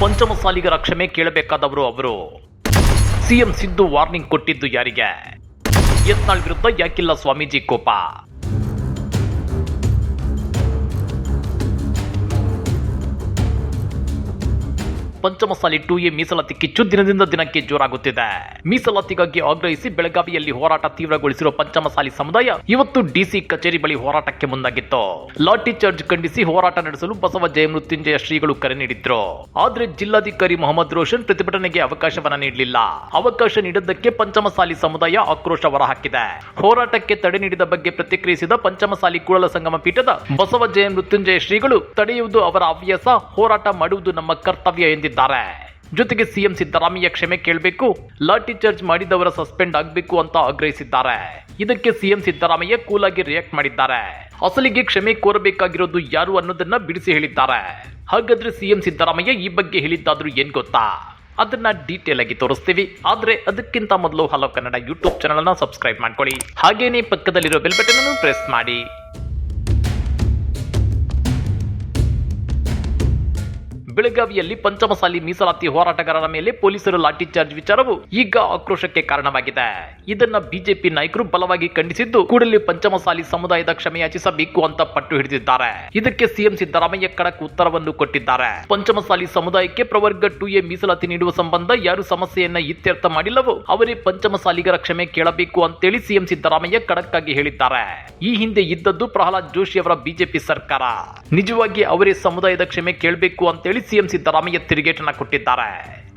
ಪಂಚಮಸಾಲಿಗರ ಕ್ಷಮೆ ಕೇಳಬೇಕಾದವರು ಅವರು. CM Siddu warning ಕೊಟ್ಟಿದ್ದು ಯಾರಿಗೆ? ಯತ್ನಾಳ್ ವಿರುದ್ಧ ಯಾಕಿಲ್ಲ ಸ್ವಾಮೀಜಿ ಕೋಪ. ಪಂಚಮಸಾಲಿ ಟು ಮೀಸಲಾತಿ ಕಿಚ್ಚು ದಿನದಿಂದ ದಿನಕ್ಕೆ ಜೋರಾಗುತ್ತಿದೆ. ಮೀಸಲಾತಿಗಾಗಿ ಆಗ್ರಹಿಸಿ ಬೆಳಗಾವಿಯಲ್ಲಿ ಹೋರಾಟ ತೀವ್ರಗೊಳಿಸಿರುವ ಪಂಚಮಸಾಲಿ ಸಮುದಾಯ ಇವತ್ತು ಡಿಸಿ ಕಚೇರಿ ಬಳಿ ಹೋರಾಟಕ್ಕೆ ಮುಂದಾಗಿತ್ತು. ಲಾಠಿ ಚಾರ್ಜ್ ಖಂಡಿಸಿ ಹೋರಾಟ ನಡೆಸಲು ಬಸವ ಜಯಮೃತ್ಯುಂಜಯ ಶ್ರೀಗಳು ಕರೆ ನೀಡಿದ್ರು. ಆದ್ರೆ ಜಿಲ್ಲಾಧಿಕಾರಿ ಮೊಹಮ್ಮದ್ ರೋಷನ್ ಪ್ರತಿಭಟನೆಗೆ ಅವಕಾಶವನ್ನ ನೀಡಲಿಲ್ಲ. ಅವಕಾಶ ನೀಡದ್ದಕ್ಕೆ ಪಂಚಮಸಾಲಿ ಸಮುದಾಯ ಆಕ್ರೋಶ ಹೊರಹಾಕಿದೆ. ಹೋರಾಟಕ್ಕೆ ತಡೆ ನೀಡಿದ ಬಗ್ಗೆ ಪ್ರತಿಕ್ರಿಯಿಸಿದ ಪಂಚಮಸಾಲಿ ಕೂಡಲ ಸಂಗಮ ಪೀಠದ ಬಸವ ಜಯ ಮೃತ್ಯುಂಜಯ ಶ್ರೀಗಳು, ತಡೆಯುವುದು ಅವರ ಹವ್ಯಾಸ, ಹೋರಾಟ ಮಾಡುವುದು ನಮ್ಮ ಕರ್ತವ್ಯ ಎಂದಿದ್ದಾರೆ ಜೊತೆಗೆ ಸಿಎಂ ಸಿದ್ದರಾಮಯ್ಯ ಕ್ಷಮೆ ಕೇಳಬೇಕು, ಲಾಠಿ ಚಾರ್ಜ್ ಮಾಡಿದವರ ಸಸ್ಪೆಂಡ್ ಆಗಬೇಕು ಅಂತ ಆಗ್ರಹಿಸಿದ್ದಾರೆ. ಇದಕ್ಕೆ ಸಿಎಂ ಸಿದ್ದರಾಮಯ್ಯ ಕೂಲಾಗಿ ರಿಯಾಕ್ಟ್ ಮಾಡಿದ್ದಾರೆ. ಅಸಲಿಗೆ ಕ್ಷಮೆ ಕೋರಬೇಕಾಗಿರೋದು ಯಾರು ಅನ್ನೋದನ್ನ ಬಿಡಿಸಿ ಹೇಳಿದ್ದಾರೆ. ಹಾಗಾದ್ರೆ ಸಿಎಂ ಸಿದ್ದರಾಮಯ್ಯ ಈ ಬಗ್ಗೆ ಹೇಳಿದ್ದಾದ್ರೂ ಏನ್ ಗೊತ್ತಾ? ಅದನ್ನ ಡೀಟೇಲ್ ಆಗಿ ತೋರಿಸ್ತೀವಿ. ಆದ್ರೆ ಅದಕ್ಕಿಂತ ಮೊದಲು hello Kannada YouTube channel subscribe ಮಾಡ್ಕೊಳ್ಳಿ. ಹಾಗೇನೇ ಪಕ್ಕದಲ್ಲಿರೋ ಬೆಲ್ ಬಟನ್ ಅನ್ನು ಪ್ರೆಸ್ ಮಾಡಿ. ಬೆಳಗಾವಿಯಲ್ಲಿ ಪಂಚಮಸಾಲಿ ಮೀಸಲಾತಿ ಹೋರಾಟಗಾರರ ಮೇಲೆ ಪೊಲೀಸರು ಲಾಠಿ ಚಾರ್ಜ್ ವಿಚಾರವು ಈಗ ಆಕ್ರೋಶಕ್ಕೆ ಕಾರಣವಾಗಿದೆ. ಇದನ್ನ ಬಿಜೆಪಿ ನಾಯಕರು ಬಲವಾಗಿ ಖಂಡಿಸಿದ್ದು ಕೂಡಲೇ ಪಂಚಮಸಾಲಿ ಸಮುದಾಯದ ಕ್ಷಮೆಯಾಚಿಸಬೇಕು ಅಂತ ಪಟ್ಟು ಹಿಡಿದಿದ್ದಾರೆ. ಇದಕ್ಕೆ ಸಿಎಂ ಸಿದ್ದರಾಮಯ್ಯ ಖಡಕ್ ಉತ್ತರವನ್ನು ಕೊಟ್ಟಿದ್ದಾರೆ. ಪಂಚಮಸಾಲಿ ಸಮುದಾಯಕ್ಕೆ ಪ್ರವರ್ಗ ಟು ಎ ಮೀಸಲಾತಿ ನೀಡುವ ಸಂಬಂಧ ಯಾರು ಸಮಸ್ಯೆಯನ್ನ ಇತ್ಯರ್ಥ ಮಾಡಿಲ್ಲವೋ ಅವರೇ ಪಂಚಮಸಾಲಿಗರ ಕ್ಷಮೆ ಕೇಳಬೇಕು ಅಂತೇಳಿ ಸಿಎಂ ಸಿದ್ದರಾಮಯ್ಯ ಖಡಕ್ ಆಗಿ ಹೇಳಿದ್ದಾರೆ. ಈ ಹಿಂದೆ ಇದ್ದದ್ದು ಪ್ರಹ್ಲಾದ್ ಜೋಶಿ ಅವರ ಬಿಜೆಪಿ ಸರ್ಕಾರ. ನಿಜವಾಗಿ ಅವರೇ ಸಮುದಾಯದ ಕ್ಷಮೆ ಕೇಳಬೇಕು ಅಂತೇಳಿ ಸಿಎಂ ಸಿದ್ದರಾಮಯ್ಯ ತಿರುಗೇಟನ್ನ ಕೊಟ್ಟಿದ್ದಾರೆ.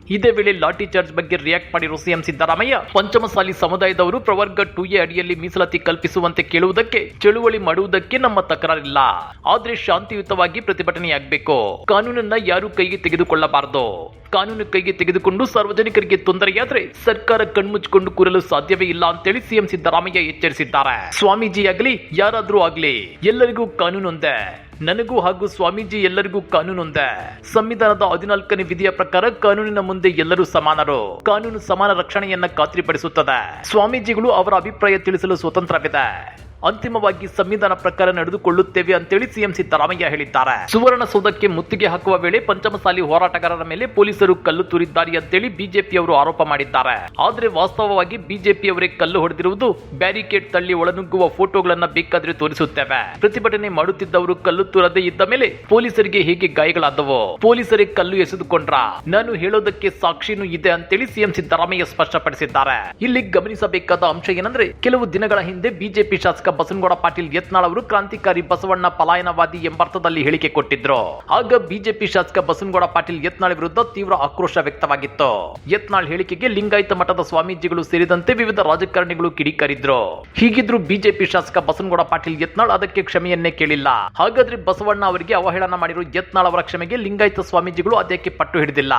ಇದೇ ವೇಳೆ ಲಾಠಿ ಚಾರ್ಜ್ ಬಗ್ಗೆ ರಿಯಾಕ್ಟ್ ಮಾಡಿರುವ ಸಿಎಂ ಸಿದ್ದರಾಮಯ್ಯ, ಪಂಚಮಸಾಲಿ ಸಮುದಾಯದವರು ಪ್ರವರ್ಗ ಟು ಎ ಅಡಿಯಲ್ಲಿ ಮೀಸಲಾತಿ ಕಲ್ಪಿಸುವಂತೆ ಕೇಳುವುದಕ್ಕೆ ಚಳುವಳಿ ಮಾಡುವುದಕ್ಕೆ ನಮ್ಮ ತಕರಾರಿಲ್ಲ. ಆದ್ರೆ ಶಾಂತಿಯುತವಾಗಿ ಪ್ರತಿಭಟನೆಯಾಗಬೇಕು. ಕಾನೂನನ್ನ ಯಾರು ಕೈಗೆ ತೆಗೆದುಕೊಳ್ಳಬಾರದು. ಕಾನೂನು ಕೈಗೆ ತೆಗೆದುಕೊಂಡು ಸಾರ್ವಜನಿಕರಿಗೆ ತೊಂದರೆಯಾದ್ರೆ ಸರ್ಕಾರ ಕಣ್ಮುಚ್ಚಿಕೊಂಡು ಕೂರಲು ಸಾಧ್ಯವೇ ಇಲ್ಲ ಅಂತೇಳಿ ಸಿಎಂ ಸಿದ್ದರಾಮಯ್ಯ ಎಚ್ಚರಿಸಿದ್ದಾರೆ. ಸ್ವಾಮೀಜಿ ಆಗಲಿ ಯಾರಾದ್ರೂ ಆಗ್ಲಿ, ಎಲ್ಲರಿಗೂ ಕಾನೂನೊಂದೇ. ನನಗೂ ಹಾಗೂ ಸ್ವಾಮೀಜಿ ಎಲ್ಲರಿಗೂ ಕಾನೂನು ಒಂದೇ ಸಂವಿಧಾನದ ಹದಿನಾಲ್ಕನೇ ವಿಧಿಯ ಪ್ರಕಾರ ಕಾನೂನಿನ ಮುಂದೆ ಎಲ್ಲರೂ ಸಮಾನರು. ಕಾನೂನು ಸಮಾನ ರಕ್ಷಣೆಯನ್ನ ಖಾತ್ರಿಪಡಿಸುತ್ತದೆ. ಸ್ವಾಮೀಜಿಗಳು ಅವರ ಅಭಿಪ್ರಾಯ ತಿಳಿಸಲು ಸ್ವತಂತ್ರವಿದೆ ಅಂತಿಮವಾಗಿ ಸಂವಿಧಾನ ಪ್ರಕಾರ ನಡೆದುಕೊಳ್ಳುತ್ತೇವೆ ಅಂತೇಳಿ ಸಿಎಂ ಸಿದ್ದರಾಮಯ್ಯ ಹೇಳಿದ್ದಾರೆ. ಸುವರ್ಣಸೌಧಕ್ಕೆ ಮುತ್ತಿಗೆ ಹಾಕುವ ವೇಳೆ ಪಂಚಮಸಾಲಿ ಹೋರಾಟಗಾರರ ಮೇಲೆ ಪೊಲೀಸರು ಕಲ್ಲು ತೂರಿದ್ದಾರೆ ಅಂತೇಳಿ ಬಿಜೆಪಿಯವರು ಆರೋಪ ಮಾಡಿದ್ದಾರೆ. ಆದ್ರೆ ವಾಸ್ತವವಾಗಿ ಬಿಜೆಪಿಯವರೇ ಕಲ್ಲು ಹೊಡೆದಿರುವುದು ಬ್ಯಾರಿಕೇಡ್ ತಳ್ಳಿ ಒಳನುಗ್ಗುವ ಫೋಟೋಗಳನ್ನ ಬೇಕಾದ್ರೆ ತೋರಿಸುತ್ತೇವೆ. ಪ್ರತಿಭಟನೆ ಮಾಡುತ್ತಿದ್ದವರು ಕಲ್ಲು ತೂರದೇ ಇದ್ದ ಮೇಲೆ ಪೊಲೀಸರಿಗೆ ಹೇಗೆ ಗಾಯಗಳಾದವು? ಪೊಲೀಸರೇ ಕಲ್ಲು ಎಸೆದುಕೊಂಡ್ರ? ನಾನು ಹೇಳೋದಕ್ಕೆ ಸಾಕ್ಷಿನೂ ಇದೆ ಅಂತೇಳಿ ಸಿಎಂ ಸಿದ್ದರಾಮಯ್ಯ ಸ್ಪಷ್ಟಪಡಿಸಿದ್ದಾರೆ. ಇಲ್ಲಿ ಗಮನಿಸಬೇಕಾದ ಅಂಶ ಏನಂದ್ರೆ ಕೆಲವು ದಿನಗಳ ಹಿಂದೆ ಬಿಜೆಪಿ ಶಾಸಕ ಬಸನಗೌಡ ಪಾಟೀಲ್ ಯತ್ನಾಳ್ ಅವರು ಕ್ರಾಂತಿಕಾರಿ ಬಸವಣ್ಣ ಪಲಾಯನವಾದಿ ಎಂಬರ್ಥದಲ್ಲಿ ಹೇಳಿಕೆ ಕೊಟ್ಟಿದ್ರು. ಆಗ ಬಿಜೆಪಿ ಶಾಸಕ ಬಸನಗೌಡ ಪಾಟೀಲ್ ಯತ್ನಾಳ್ ವಿರುದ್ಧ ತೀವ್ರ ಆಕ್ರೋಶ ವ್ಯಕ್ತವಾಗಿತ್ತು. ಯತ್ನಾಳ್ ಹೇಳಿಕೆಗೆ ಲಿಂಗಾಯತ ಮಠದ ಸ್ವಾಮೀಜಿಗಳು ಸೇರಿದಂತೆ ವಿವಿಧ ರಾಜಕಾರಣಿಗಳು ಕಿಡಿಕಾರಿದ್ರು. ಹೀಗಿದ್ರು ಬಿಜೆಪಿ ಶಾಸಕ ಬಸನಗೌಡ ಪಾಟೀಲ್ ಯತ್ನಾಳ್ ಅದಕ್ಕೆ ಕ್ಷಮೆಯನ್ನೇ ಕೇಳಿಲ್ಲ. ಹಾಗಾದ್ರೆ ಬಸವಣ್ಣ ಅವರಿಗೆ ಅವಹೇಳನ ಮಾಡಿರುವ ಯತ್ನಾಳ್ ಅವರ ಕ್ಷಮೆಗೆ ಲಿಂಗಾಯತ ಸ್ವಾಮೀಜಿಗಳು ಅದಕ್ಕೆ ಪಟ್ಟು ಹಿಡಿದಿಲ್ಲ.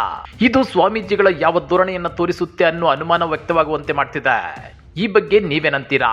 ಇದು ಸ್ವಾಮೀಜಿಗಳ ಯಾವ ಧೋರಣೆಯನ್ನು ತೋರಿಸುತ್ತೆ ಅನ್ನೋ ಅನುಮಾನ ವ್ಯಕ್ತವಾಗುವಂತೆ ಮಾಡ್ತಿದೆ. ಈ ಬಗ್ಗೆ ನೀವೇನಂತೀರಾ?